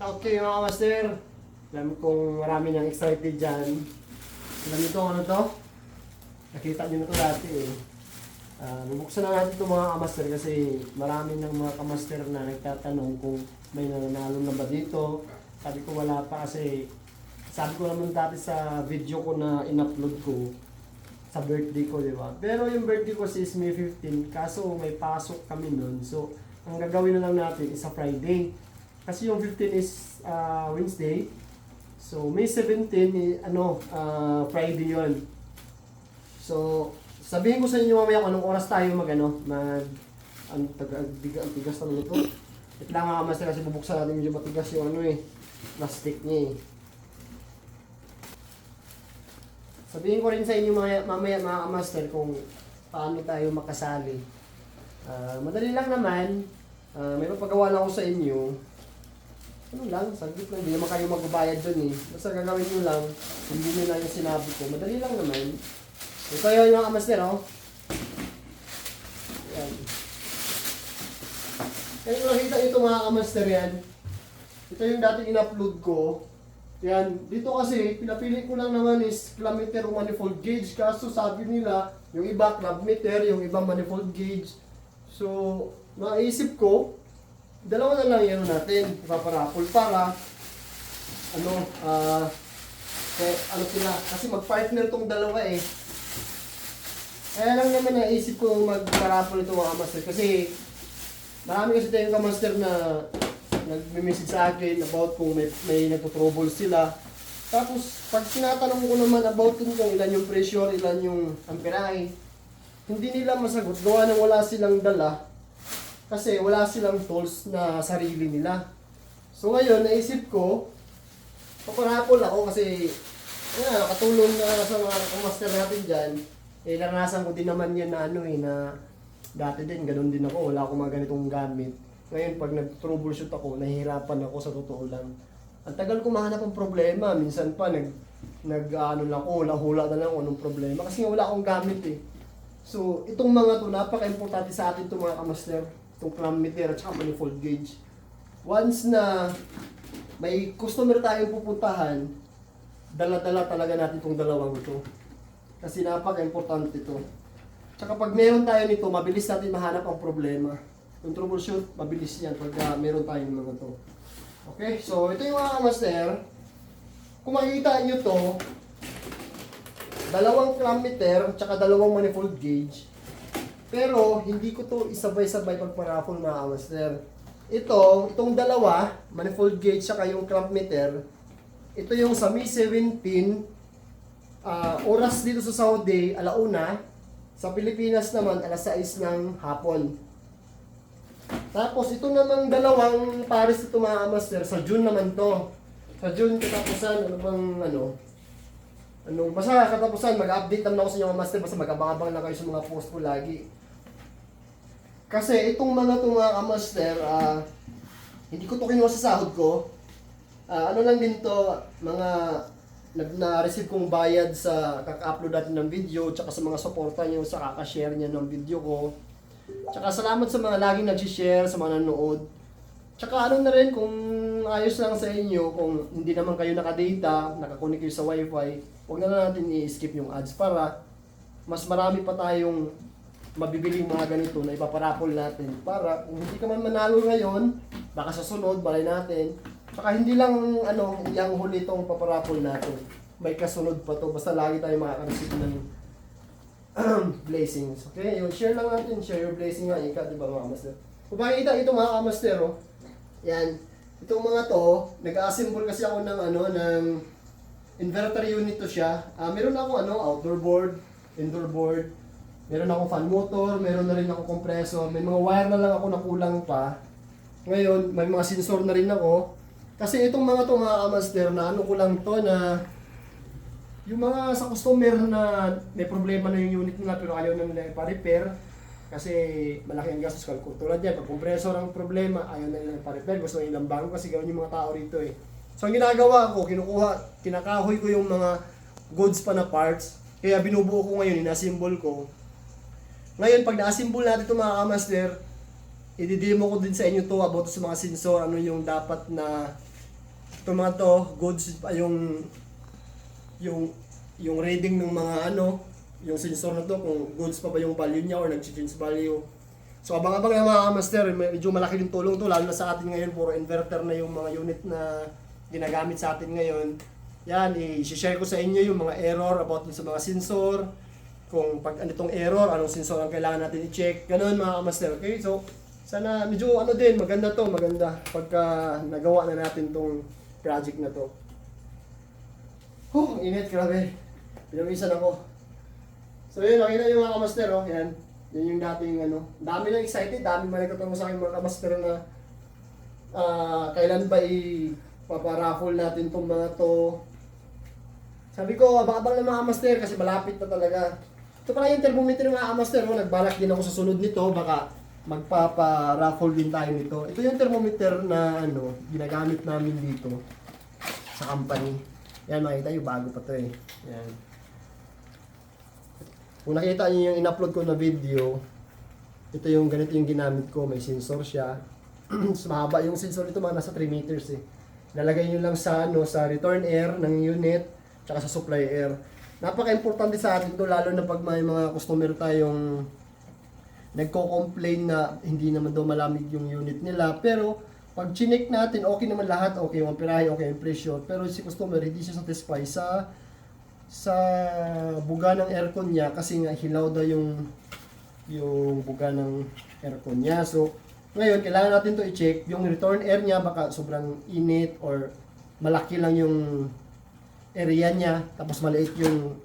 Okay mga master, alam kong marami nang excited dyan. Alam niyo to, ano to? Nakita niyo na to dati eh. Ah, bubuksan na natin itong mga kamaster kasi marami ng mga kamaster na nagtatanong kung may nananalo na ba dito. Sabi ko wala pa kasi sabi ko naman dati sa video ko na in-upload ko sa birthday ko, di ba? Pero yung birthday ko is May 15, kaso may pasok kami nun. So, ang gagawin na lang natin is sa Friday. Kasi yung 15 is ah, Wednesday. So, May 17, eh, ano, ah, Friday yon So, sabihin ko sa inyo mamaya kung anong oras tayo mag, ano, mag, ang, taga, ang, ang tigas na nito. Ito lang nga master kasi bubuksan natin medyo matigas yung ano eh, plastic niya eh. Sabihin ko rin sa inyo mga, mamaya mga master kung paano tayo makasali. Ah, madali lang naman. Ah, may papagawa lang ako sa inyo. Ano lang, saglit lang. Hindi naman kayo magbabayad dun eh. Basta gagawin nyo lang. Hindi nyo lang yung sinabi ko. Madali lang naman. Ito yun mga master, oh. Yan. Kaya kung nakita ito mga kamaster yan, ito yung dating in-upload ko. Yan, dito kasi, pinapili ko lang naman is club meter o manifold gauge. Kaso sabi nila, yung iba club meter, yung iba manifold gauge. So, naisip ko, dalawa na lang yan natin, ipaparapol para, ano, ah, eh, ano sila, kasi mag-partner tong dalawa eh. Kaya lang naman naisip ko mag-parapol ito mga master kasi marami kasi tayong kamaster na nagme-message sa akin about kung may, may nagtotrouble sila. Tapos, pag tinatanong ko naman about kung ilan yung pressure, ilan yung amperahe, hindi nila masagot. Gawa nang wala silang dala. Kasi wala silang tools na sarili nila. So ngayon, naisip ko, paparapol ako kasi, na, katulong na sa mga master natin dyan, eh, naranasan ko din naman yan na ano eh, na dati din, ganun din ako, wala akong mga ganitong gamit. Ngayon, pag nag-troubleshoot ako, nahihirapan ako sa totoo lang. Ang tagal ko mahanap ng problema, minsan pa nag nag ano lang ako, hula-hula na lang anong problema kasi wala akong gamit eh. So, itong mga to, napaka-importante sa atin itong mga kamaster, itong clamp meter at saka manifold gauge. Once na may customer tayong pupuntahan, dala-dala talaga natin itong dalawang ito. Kasi napaka-importante ito. Tsaka pag meron tayo nito, mabilis natin mahanap ang problema. Yung troubleshoot, mabilis yan pag uh, meron tayong mga to. Okay, so ito yung mga master. Kung makikita nyo to, dalawang clamp meter, tsaka dalawang manifold gauge. Pero, hindi ko to isabay-sabay pagparapol mga master. Ito, itong dalawa, manifold gauge, tsaka yung clamp meter, ito yung sa Mi 17, ah, oras dito sa Saudi, alauna. Sa Pilipinas naman, alas 6 ng hapon. Tapos ito namang dalawang pares ito mga master, sa June naman to. Sa June katapusan, ano bang ano, ano, basta katapusan, mag-update naman ako sa inyo mga master, basta mag-abang-abang na kayo sa mga post ko lagi. Kasi itong mga itong mga master, ah, hindi ko to kinuha sa sahod ko. Ah, ano lang din to, mga nag na-receive kong bayad sa kaka-upload natin ng video, tsaka sa mga suporta nyo sa kaka-share niya ng video ko. Tsaka salamat sa mga laging nag-share, sa mga nanonood. Tsaka ano na rin, kung ayos lang sa inyo, kung hindi naman kayo nakadata, nakakunik kayo sa wifi, huwag na lang natin i-skip yung ads para mas marami pa tayong mabibiling mga ganito na ipaparapol natin. Para kung hindi ka man manalo ngayon, baka sa sunod, balay natin. Tsaka hindi lang ano, yung huli itong paparapol natin. May kasunod pa to. Basta lagi tayo makaka-receive ng blessings. Okay, yun, share lang natin. Share your blessing nga, ika, di ba mga master? Kung makikita ito mga kamaster, oh. Yan. Itong mga to, nag-assemble kasi ako ng ano, ng inverter unit to siya. Ah, meron ako ano, outdoor board, indoor board. Meron akong fan motor, meron na rin ako compressor. May mga wire na lang ako na kulang pa. Ngayon, may mga sensor na rin ako. Kasi itong mga to mga kamaster na ano ko lang to na yung mga sa customer na may problema na yung unit nila pero ayaw na nila ipa-repair kasi malaki ang gastos kalkul. Tulad yan, pag compressor ang problema, ayaw na nila ipa-repair. Gusto nilang bago kasi gawin yung mga tao rito eh. So ang ginagawa ko, kinukuha, kinakahoy ko yung mga goods pa na parts. Kaya binubuo ko ngayon, inasimbol ko. Ngayon, pag na-assemble natin ito mga kamaster, i-demo ko din sa inyo to about sa mga sensor, ano yung dapat na Ito mga to, goods pa yung yung yung reading ng mga ano, yung sensor na to kung goods pa ba yung value niya or nag-change value. So abang-abang na mga master, medyo malaki din tulong to lalo na sa atin ngayon puro inverter na yung mga unit na ginagamit sa atin ngayon. Yan, i-share ko sa inyo yung mga error about sa mga sensor. Kung pag ano itong error, anong sensor ang kailangan natin i-check. Ganun mga master, okay? So, sana medyo ano din, maganda to, maganda pagka nagawa na natin tong project na to. Oh, init, grabe. Pinawisan ako. So yun, nakita yung mga kamaster, oh. Yan. Yan yung dating ano. Dami na excited, dami man nagtatanong sa akin mga kamaster na ah kailan ba i-paparaffle natin tong mga to. Sabi ko, abang-abang ng mga kamaster kasi malapit na talaga. Ito pala yung thermometer ng mga kamaster, oh. Nagbalak din ako sa sunod nito, baka magpapa-raffle din tayo nito. Ito yung thermometer na ano, ginagamit namin dito sa company. Yan, makita nyo, bago pa to eh. Yan. Kung nakita niyo yung in-upload ko na video, ito yung ganito yung ginamit ko, may sensor siya. Mahaba yung sensor nito, mga nasa 3 meters eh. Nalagay nyo lang sa ano, sa return air ng unit, tsaka sa supply air. Napaka-importante sa atin to, lalo na pag may mga customer tayong nagko-complain na hindi naman daw malamig yung unit nila. Pero, pag chinek natin, okay naman lahat, okay yung pirahe, okay yung pressure. Pero si customer, hindi siya satisfied sa sa buga ng aircon niya kasi nga hilaw daw yung yung buga ng aircon niya. So, ngayon, kailangan natin to i-check. Yung return air niya, baka sobrang init or malaki lang yung area niya, tapos maliit yung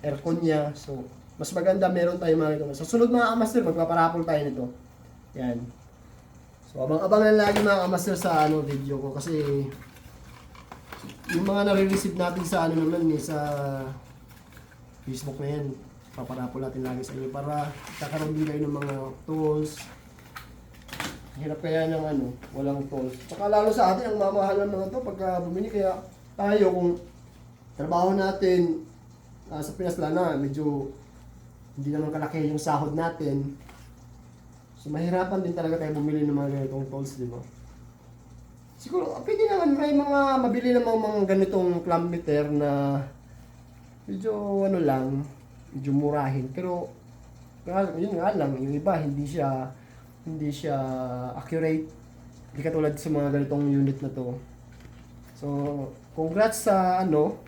aircon niya. So, mas maganda meron tayong mga ganun. Sa sunod mga amaster, magpaparapol tayo nito. Yan. So, abang-abang lang lagi mga amaster sa ano, video ko kasi yung mga nare-receive natin sa ano naman eh, sa Facebook na yan, paparapol natin lagi sa inyo para kakaroon din kayo ng mga tools. Hirap kaya ng ano, walang tools. Tsaka lalo sa atin, ang mamahal ng mga to pagka bumili. Kaya tayo kung trabaho natin ah, sa Pinas lana, medyo hindi naman kalaki yung sahod natin. So mahirapan din talaga tayo bumili ng mga ganitong tools, di ba? Siguro, ah, pwede naman may mga mabili namang mga ganitong clamp meter na medyo ano lang, medyo murahin. Pero, yun nga lang, yung iba hindi siya hindi siya accurate. Hindi katulad sa mga ganitong unit na to. So, congrats sa ano,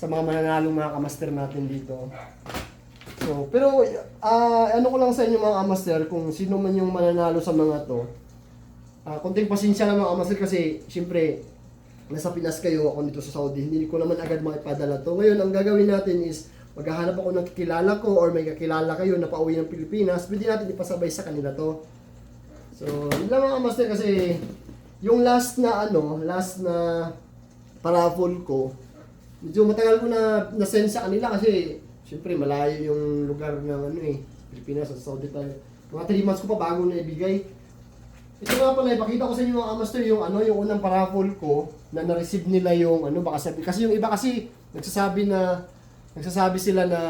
sa mga mananalong mga kamaster natin dito. So, pero ah ano ko lang sa inyo mga kamaster, kung sino man yung mananalo sa mga to, Ah, konting pasensya lang mga kamaster kasi syempre nasa Pinas kayo, ako dito sa Saudi, hindi ko naman agad maipadala to. Ngayon, ang gagawin natin is maghahanap ako ng kakilala ko or may kakilala kayo na pauwi ng Pilipinas, pwede natin ipasabay sa kanila to. So, yun lang mga kamaster kasi yung last na ano, last na paraffle ko, medyo matagal ko na na-send sa kanila kasi syempre malayo yung lugar ng ano eh, Pilipinas sa Saudi tayo. Mga 3 months ko pa bago na ibigay. Ito nga pala, ipakita ko sa inyo mga kamaster yung ano, yung unang paraffle ko na na-receive nila yung ano, baka sabi, kasi yung iba kasi nagsasabi na, nagsasabi sila na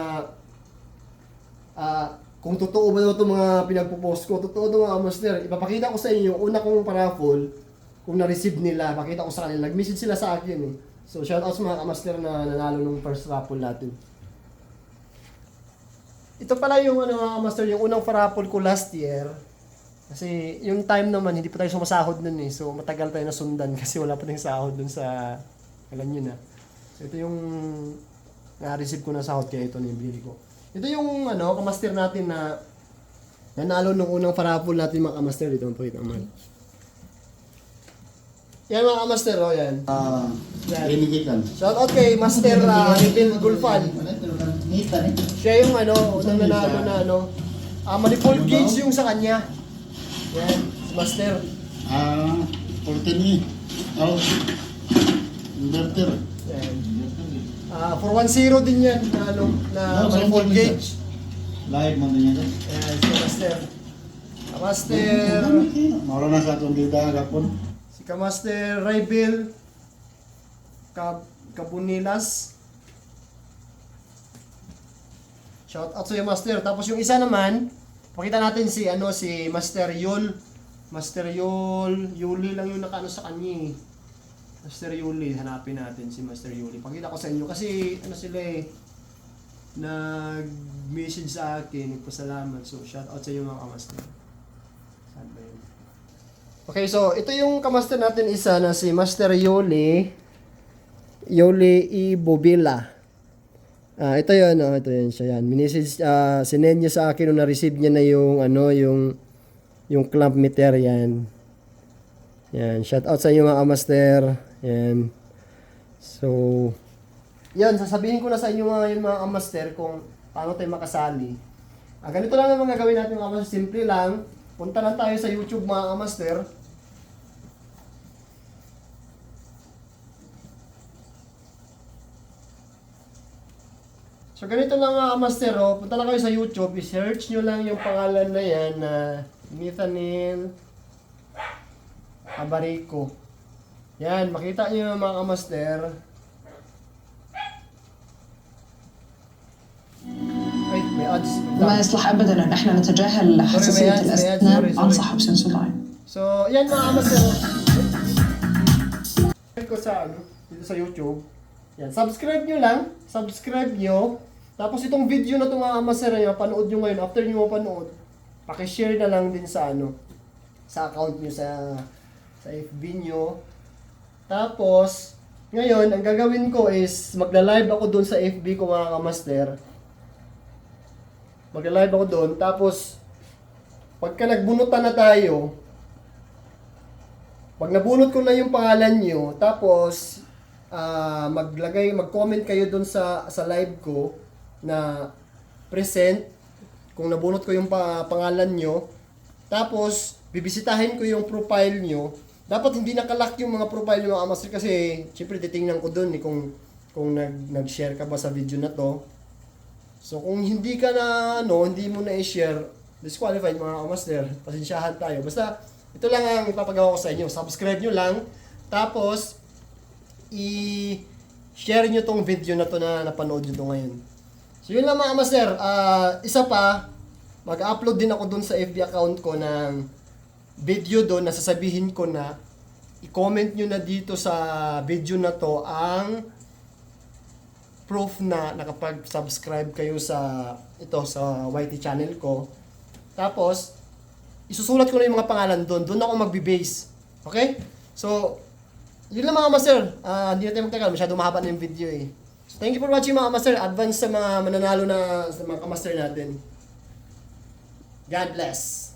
ah, kung totoo ba itong mga pinagpo-post ko, totoo daw mga kamaster, ipapakita ko sa inyo yung una kong paraffle, kung na-receive nila, pakita ko sa kanila, nag-message sila sa akin eh. So, shout out sa mga kamaster na nanalo nung first raffle natin. Ito pala yung ano mga master, yung unang paraffle ko last year. Kasi yung time naman, hindi pa tayo sumasahod nun eh. So matagal tayo nasundan kasi wala pa tayong sahod dun sa, alam nyo na. So ito yung na-receive ko na sahod kaya ito na yung ko. Ito yung ano, kamaster natin na nanalo nung unang paraffle natin mga kamaster. Dito pakita naman. Yan mga kamaster, oh yan. Ah, Yan. linigitan. Shout out kay Master uh, Bill Gulfan. Ngitan eh. Siya yung ano, unang nanalo na ano. Ah, manifold gauge yung sa kanya. Yan, si Master. Ah, 14 ni. Oh. Inverter. Yan. Ah, 410 din yan na ano, na manifold gauge. Live mo din yan. Yan, si Master. Ah, Master, Mara na sa atong gilda gapon. Kamaster Raybill Kab Kabunilas. Shout out sa iyo, Master. Tapos yung isa naman, pakita natin si ano si Master Yul. Master Yul, Yuli lang yung nakaano sa kanya eh. Master Yuli, hanapin natin si Master Yuli. Pakita ko sa inyo kasi ano sila eh, nag-message sa akin, nagpasalamat. So, shout out sa iyo mga kamaster. Okay, so ito yung kamaster natin isa na si Master Yuli. Yuli E. Bobila. Ah, ito yun, oh, ito yun siya yan. Minisage, ah, sinend niya sa akin nung na-receive niya na yung, ano, yung, yung clamp meter yan. Yan, shout out sa inyo mga kamaster. Yan. So, yan, sasabihin ko na sa inyo mga yun mga kamaster kung paano tayo makasali. Ah, ganito lang naman gagawin natin mga kamaster. Simple lang. Punta lang tayo sa YouTube mga kamaster. So ganito lang mga kamaster, oh. punta lang kayo sa YouTube, i-search nyo lang yung pangalan na yan na Nathaniel Abarico. Yan, makita nyo yung mga kamaster. Ay, may ads. ما يصلح ابدا ان احنا نتجاهل حساسيه مياس- مياس، الاسنان سوري، سوري. انصح بسنسولاين So, yan mga kamaster. Subscribe ko sa ano, dito sa YouTube. Yan, subscribe nyo lang. Subscribe nyo. Tapos itong video na mga kamaster nyo, panood nyo ngayon. After nyo mapanood, pakishare na lang din sa ano, sa account nyo sa sa FB nyo. Tapos, ngayon, ang gagawin ko is magla-live ako doon sa FB ko mga kamaster. Magla-live ako doon. Tapos, pagka nagbunutan na tayo, pag nabunot ko na yung pangalan nyo, tapos ah, maglagay, mag-comment kayo doon sa sa live ko na present kung nabunot ko yung pa, pangalan nyo. Tapos bibisitahin ko yung profile nyo. Dapat hindi nakalock yung mga profile nyo mga master kasi syempre titingnan ko doon eh, kung kung nag nag-share ka ba sa video na to. So kung hindi ka na ano, hindi mo na i-share, disqualified mga kamaster. Pasensyahan tayo. Basta ito lang ang ipapagawa ko sa inyo. Subscribe nyo lang. Tapos i-share nyo tong video na to na napanood nyo to ngayon. So yun lang mga kamaster. Ah, isa pa, mag-upload din ako dun sa FB account ko ng video doon na sasabihin ko na i-comment nyo na dito sa video na to ang proof na nakapag-subscribe kayo sa ito sa YT channel ko. Tapos isusulat ko na yung mga pangalan doon. Doon ako magbe-base. Okay? So yun lang mga master. Ah, hindi na tayo magtagal. Masyado mahaba na yung video eh. Thank you for watching mga master. Advance sa mga mananalo na sa mga kamaster natin. God bless.